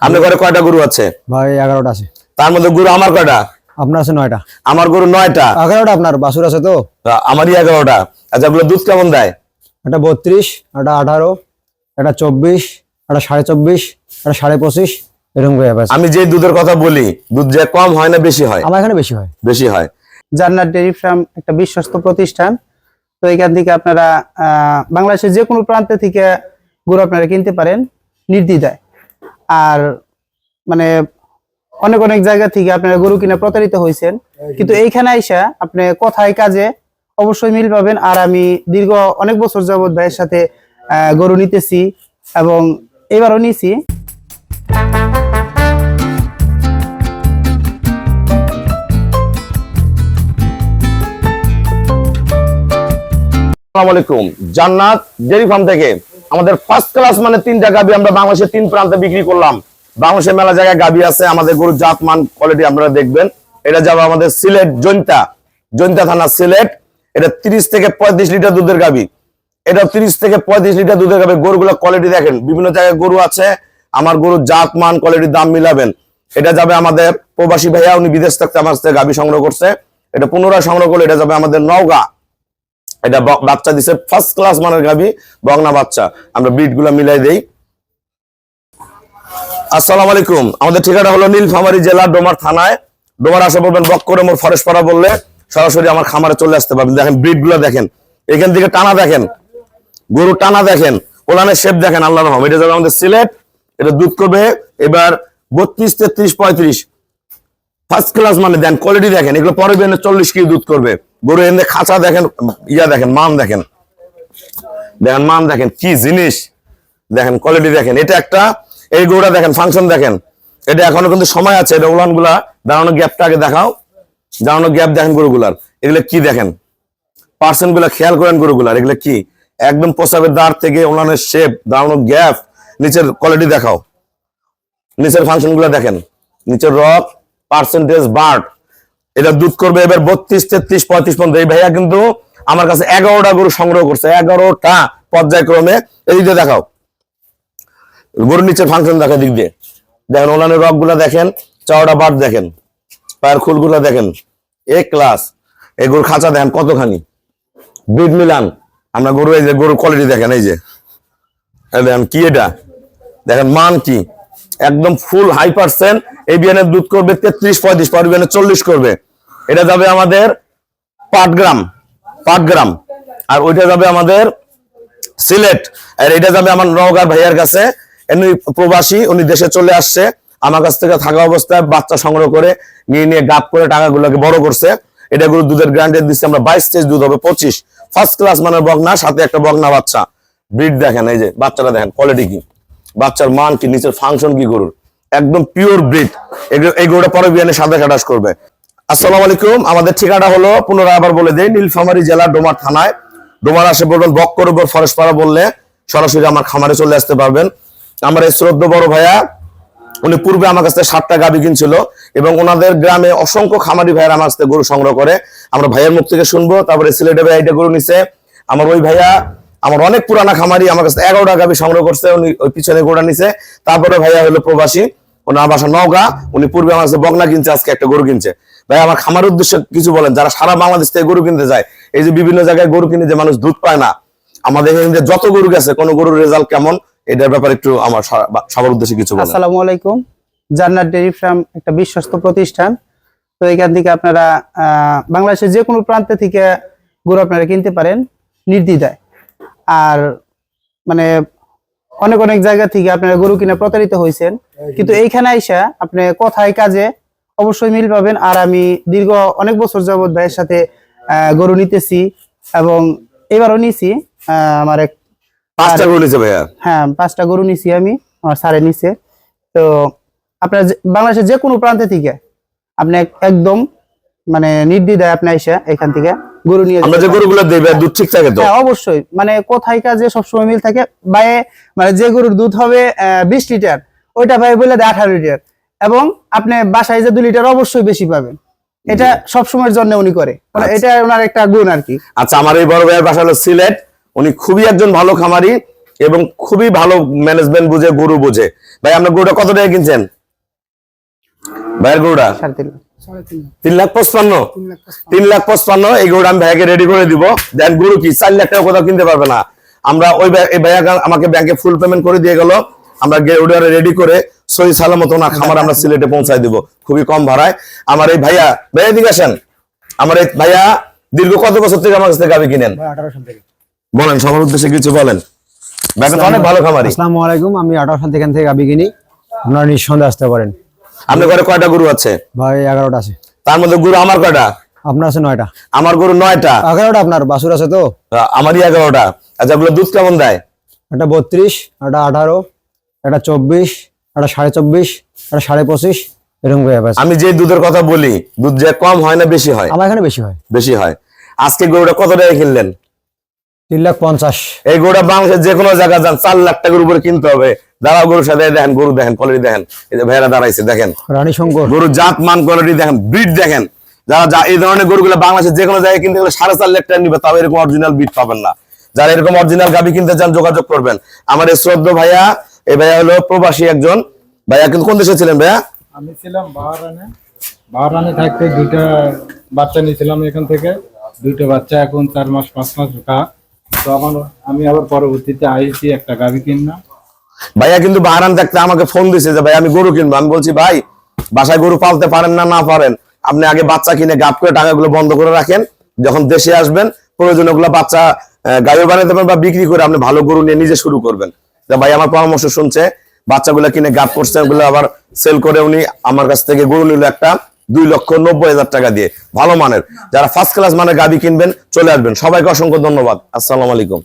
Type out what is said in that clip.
আপনার ঘরে কয়টা গরু আছে? ভাই এগারোটা আছে। তার মধ্যে গরু আমার কয়টা? আপনার আছে নয়টা। আমার গরু নয়টা। এগারোটা আপনার বাসুর আছে তো? আমারই এগারোটা। আচ্ছা ওগুলো দুধ কেমন দেয়? একটা বত্রিশ একটা আঠারো একটা চব্বিশ একটা সাড়ে চব্বিশ একটা সাড়ে পঁচিশ এরকম করে। আমি যে দুধের কথা বলি দুধ যে কম হয় না বেশি হয়? আমার এখানে বেশি হয়। বেশি হয়। জান্নাত ডেয়ারি ফার্ম একটা বিশ্বস্ত প্রতিষ্ঠান। তো এখান থেকে আপনারা আহ, বাংলাদেশের যে কোনো প্রান্তে থেকে গরু আপনারা কিনতে পারেন নির্দ্বিধায়। আর মানে অনেক অনেক জায়গা থেকে আপনারা গরু কিনে প্রতারিত হয়েছেন। কিন্তু এইখানে আইসা আপনি কথায় কাজে অবশ্যই মিল পাবেন। আর আমি দীর্ঘ অনেক বছর যাবত ভাইয়ের সাথে আহ, গরু নিতেছি এবং এবারও নিছি আসসালামু আলাইকুম। জান্নাত ডেরি ফার্ম থেকে আমাদের ফার্স্ট ক্লাস মানে তিনটা গাবি আমরা বাংলাদেশের তিন প্রান্তে বিক্রি করলাম। বাংলাদেশের মেলা জায়গায় গাবি আছে, আমাদের গরুর জাত মান কোয়ালিটি আপনারা দেখবেন। এটা যাবে আমাদের সিলেট জৈন্তা জৈন্তা থানা সিলেট। এটা তিরিশ থেকে পঁয়ত্রিশ লিটার দুধের গাবি। এটা তিরিশ থেকে পঁয়ত্রিশ লিটার দুধের গাবি। গরুগুলো কোয়ালিটি দেখেন, বিভিন্ন জায়গায় গরু আছে, আমার গরুর জাত মান কোয়ালিটির দাম মিলাবেন। এটা যাবে আমাদের প্রবাসী ভাইয়া, উনি বিদেশ থাকতে আমার গাবি সংগ্রহ করছে। এটা পুনরায় সংগ্রহ করলে এটা যাবে আমাদের নওগাঁ। এটা বাচ্চা দিছে ফার্স্ট ক্লাস মানের গাবি বগনা বাচ্চা। আমরা বিটগুলা মিলাই দেই। আসসালামু আলাইকুম। আমাদের ঠিকানা হলো নীলফামারী জেলা, ডোমার থানায়। ডোমার আসা বলবেন বক করে মোর ফরেস্ট পাড়া বললে। সরাসরি আমার খামারে চলে আসতে পারবেন। দেখেন ব্রিডগুলা দেখেন। এখান থেকে টানা দেখেন। গরু টানা দেখেন। ওলানের শেপ দেখেন আল্লাহ রহম এটা যাবে আমাদের সিলেট, এটা দুধ করবে। এবার বত্রিশ, তেত্রিশ, পঁয়ত্রিশ। ফার্স্ট ক্লাস মানে দেন কোয়ালিটি দেখেন। এগুলো পরে চল্লিশ কেজি দুধ করবে। গরু এনে খাঁচা দেখেন, ইয়া দেখেন, মান দেখেন। দেখেন, মান দেখেন, কি জিনিস? দেখেন কোয়ালিটি দেখেন। এটা একটা, এই গরুটা দেখেন ফাংশন দেখেন। এটা এখনও কিন্তু সময় আছে, এটা উলানগুলা দাঁড়ানো গ্যাপটা আগে দেখাও। দাঁড়ানো গ্যাপ দেখেন গরুগুলার। এগুলো কি দেখেন? পার্সেন্টগুলা খেয়াল করেন গরুগুলার, এগুলো কি? একদম প্রসাবের দাঁড় থেকে উলানের শেপ দাঁড়ানো গ্যাপ নিচের কোয়ালিটি দেখাও। নিচের ফাংশনগুলা দেখেন। নিচের রক পার্সেন্টেজ বার্ড এটা দুধ করবে এবার বত্রিশ, তেত্রিশ, পঁয়ত্রিশ পর্যন্ত এই ভাইয়া কিন্তু আমার কাছে এগারোটা গরু সংগ্রহ করছে। এগারোটা পর্যায়ক্রমে। এই দিকে দেখাও। গরুর নিচের ফাংশন দেখা দিক দিয়ে। দেখেন ওনানের রকগুলা দেখেন, চওড়া বাট দেখেন, পায়ের খুলগুলা দেখেন, এ ক্লাস এই গরুর খাঁচা দেখেন, কতখানি। বিট মিলান। আমরা গরু, এই যে গরুর কোয়ালিটি দেখেন, এই যে। দেখেন কি এটা? দেখেন মান কি? একদম ফুল হাই পার্সেন্ট এই বিয়ানের দুধ করবে তেত্রিশ, পঁয়ত্রিশ বিয়ানে চল্লিশ করবে। এটা যাবে আমাদের পাটগ্রাম পাটগ্রাম আর ওইটা যাবে আমাদের সিলেট। আর এটা যাবে আমার নওগাঁর ভাইয়ার কাছে। এমনি প্রবাসী, উনি দেশে চলে আসছে। আমার কাছ থেকে থাকা অবস্থায় বাচ্চা সংগ্রহ করে নিয়ে নিয়ে গাপ করে টাকাগুলোকে বড় করছে। এটা গুলো দুধের গ্রান্টেড দিচ্ছে আমরা বাইশ তেইশ দুধ হবে, পঁচিশ। ফার্স্ট ক্লাস মানে বগনা সাথে একটা বগনা বাচ্চা। ব্রিড দেখেন, এই যে বাচ্চাটা দেখেন কোয়ালিটি কি? বাচ্চার মান কি, নিচের ফাংশন কি গরুর? একদম পিওর ব্রিড এই গরুটা পরে বিয়ানে সাদা কাটাস করবে। আসসালামু আলাইকুম। আমাদের ঠিকানা হলো, পুনরায় আবার বলে দেয় নীলফামারী জেলা ডোমার থানায়। ডোমার আসে বলবেন বক্কর উপর পাড়া বললে সরাসরি আমার খামারে চলে আসতে পারবেন। আমার এই শ্রদ্ধ বড় ভাইয়া, উনি পূর্বে আমার কাছ সাতটা গাবি কিনছিল এবং ওনাদের গ্রামে অসংখ্য খামারি ভাইয়ের আমার কাছ গরু সংগ্রহ করে। আমরা ভাইয়ের মুখ থেকে শুনব, তারপরে সিলেটে ভাই এটা গরু নিছে। আমার ওই ভাইয়া আমার অনেক পুরানা খামারি আমার কাছে এগারোটা গাবি সংগ্রহ করছে, উনি ওই পিছনে গোড়া নিছে। তারপরে ভাইয়া হলো প্রবাসী, ওনার বাসা নওগাঁ, উনি পূর্বে আমার কাছে বগনা কিনছে, আজকে একটা গরু কিনছে। ভাই, আমার খামার উদ্দেশ্যে কিছু বলেন, যারা সারা বাংলাদেশ থেকে গরু কিনতে যায়, এই যে বিভিন্ন জায়গায় গরু কিনে যে মানুষ দুধ পায় না, আমাদের এখানে যত গরু গেছে, কোন গরুর রেজাল্ট কেমন, এটার ব্যাপারে একটু আমার সবার উদ্দেশ্যে কিছু বলেন। আসসালামু আলাইকুম। জান্নাত ডেয়ারি ফার্ম একটা বিশ্বস্ত প্রতিষ্ঠান। তো এখান থেকে আপনারা বাংলাদেশের যে কোনো প্রান্তে থেকে গরু আপনারা কিনতে পারেন, নির্দ্বিধায়। আর মানে অনেক অনেক জায়গা থেকে আপনারা গরু কিনে প্রতারিত হয়েছেন। কিন্তু এইখানে আইসা আপনি কথায় কাজে অবশ্যই মিল পাবেন। আর আমি দীর্ঘ অনেক বছর যাবত ভাইয়ের সাথে গরু নিতেছি এবং এবারও নিছি আহ, আমার এক পাঁচটা গরু নিছে ভাইয়া? হ্যাঁ পাঁচটা গরু নিছি আমি আমার সারে নিছে। তো আপনার বাংলাদেশের যে কোনো প্রান্তে থেকে আপনি একদম মানে নির্দ্বিধায় আপনি আইসা এখান থেকে গরু নিয়ে আমরা যে। গরুগুলো দেবে দুধ ঠিক থাকে তো? হ্যাঁ অবশ্যই। মানে কোথায় কাজে সবসময় মিল থাকে। বাইরে মানে যে গরুর দুধ হবে বিশ লিটার ওইটা ভাই বলে দেয় আঠারো লিটার। এবং আপনি বাসায় যে দু লিটার অবশ্যই বেশি পাবেন। এটা সবসময়ের জন্য উনি করে। মানে আচ্ছা। এটা ওনার একটা গুণ আর কি। আচ্ছা আমার এই বড় ভাইয়ের বাসা হলো সিলেট। উনি খুবই একজন ভালো খামারি এবং খুবই ভালো ম্যানেজমেন্ট বুঝে গরু বুঝে। ভাই আপনার গরুটা কত টাকা কিনছেন? ভাইয়ের গরুটা? সাড়ে তিন লাখ। তিন লাখ। পঁচপান্ন? তিন লাখ পঁচপান্ন। এই গরুটা আমি ভাইয়াকে রেডি করে দিব। দেন গরু কি চার লাখ টাকা কোথাও কিনতে পারবে না। আমরা ওই ভাইয়া আমাকে ব্যাংকে ফুল পেমেন্ট করে দিয়ে গেল। আমরা গরুটা রেডি করে সহি সালামত ওনার খামার আমরা সিলেটে পৌঁছায় দিব। খুবই কম ভাড়ায়। আমার এই ভাইয়া ভাইয়া দিকে আসেন। আমার এই ভাইয়া দীর্ঘ কত বছর থেকে আমার কাছ থেকে গাবি কিনেন? বলেন সবার উদ্দেশ্যে কিছু বলেন। অনেক ভালো খামারি। আসসালামু আলাইকুম আমি আঠারো সাল থেকে গাবি কিনি। আপনারা নিঃসন্দেহে আসতে পারেন। আপনার ঘরে কয়টা গরু আছে? ভাই এগারোটা আছে। তার মধ্যে গরু আমার কয়টা? আপনার আছে নয়টা। আমার গরু নয়টা। এগারোটা আপনার বাসুর আছে তো? আমারই এগারোটা। আচ্ছা ওগুলো দুধ কেমন দেয়? একটা বত্রিশ একটা আঠারো একটা চব্বিশ একটা সাড়ে চব্বিশ একটা সাড়ে পঁচিশ এরকম করে আছে আমি যে দুধের কথা বলি দুধ যে কম হয় না বেশি হয়? আমার এখানে বেশি হয়। বেশি হয়। আজকে গরুটা কত টাকা কিনলেন? তিন লাখ পঞ্চাশ। এই গরুটা বাংলাদেশের যে কোনো জায়গায় যান চার লাখ টাকার উপরে কিনতে হবে। দাঁড়াও গরুর সাথে দেখেন গরু দেখেন কোয়ালিটি দেখেন। এই যে ভাইয়েরা দাঁড়াইছে দেখেন। রানী শঙ্কর। গরুর জাত মান কোয়ালিটি দেখেন ব্রিড দেখেন। যারা যা এই ধরনের গরুগুলো বাংলাদেশের যে কোনো জায়গায় কিনতে গেলে সাড়ে চার লাখ টাকা নিবে তবে এরকম অরিজিনাল ব্রিড পাবেন না। যারা এরকম অরিজিনাল গাবি কিনতে চান যোগাযোগ করবেন। আমার এই শ্রদ্ধ ভাইয়া এই ভাইয়া হলো প্রবাসী একজন। ভাইয়া কিন্তু কোন দেশে ছিলেন ভাইয়া? আমি ছিলাম বাহারানে। বাহারানে থাকতে দুইটা বাচ্চা নিয়েছিলাম এখান থেকে। দুইটা বাচ্চা এখন চার মাস পাঁচ মাস কা। তো আমার আমি আবার পরবর্তীতে আইসি একটা গাভি কিনলাম ভাইয়া কিন্তু বাহারান থাকতে আমাকে ফোন দিছে যে ভাই আমি গরু কিনবো। আমি বলছি, ভাই, বাসায় গরু পালতে পারেন না না পারেন, আপনি আগে বাচ্চা কিনে গাপ করে টাকাগুলো বন্ধ করে রাখেন, যখন দেশে আসবেন প্রয়োজন ওগুলো বাচ্চা গাড়ি বানাতে পারেন বা বিক্রি করে আপনি ভালো গরু নিয়ে নিজে শুরু করবেন। ভাই, আমার পরামর্শ শুনছে, বাচ্চাগুলো কিনে গাপ করছে, ওগুলো আবার সেল করে উনি আমার কাছ থেকে গরু নিল একটা দুই লক্ষ নব্বই হাজার টাকা দিয়ে, ভালো মানের। যারা ফার্স্ট ক্লাস মানে গাবি কিনবেন, চলে আসবেন। সবাইকে অসংখ্য ধন্যবাদ। আসসালামু আলাইকুম।